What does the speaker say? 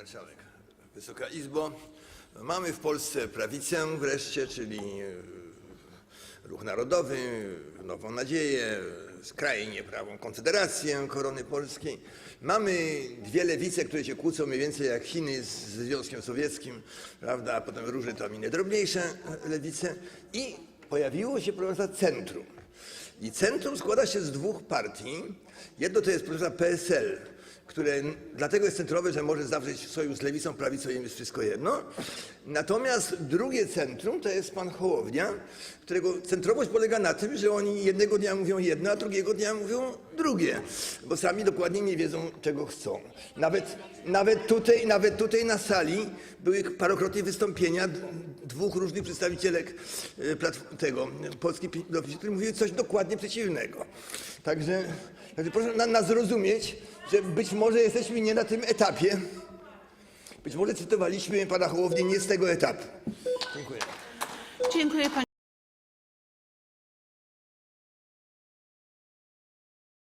Marszałek, Wysoka Izbo, mamy w Polsce prawicę wreszcie, czyli e, Ruch Narodowy, Nową Nadzieję, skrajnie prawą Konfederację Korony Polskiej. Mamy dwie lewice, które się kłócą mniej więcej jak Chiny z Związkiem Sowieckim, prawda, a potem różne tam inne drobniejsze lewice i pojawiło się, Państwa, centrum. I centrum składa się z dwóch partii. Jedno to jest Państwa, PSL, które dlatego jest centrowe, że może zawrzeć sojusz z lewicą, prawicą im jest wszystko jedno. Natomiast drugie centrum to jest pan Hołownia, którego centrowość polega na tym, że oni jednego dnia mówią jedno, a drugiego dnia mówią drugie, bo sami dokładnie nie wiedzą, czego chcą. Nawet, nawet, tutaj, nawet tutaj na sali były parokrotnie wystąpienia dwóch różnych przedstawicielek platf- tego Polskiej które mówiły coś dokładnie przeciwnego. Także, także proszę na, nas zrozumieć, że być może jesteśmy nie na tym etapie. Być może cytowaliśmy pana Hołownię nie z tego etapu. Dziękuję. Dziękuję panie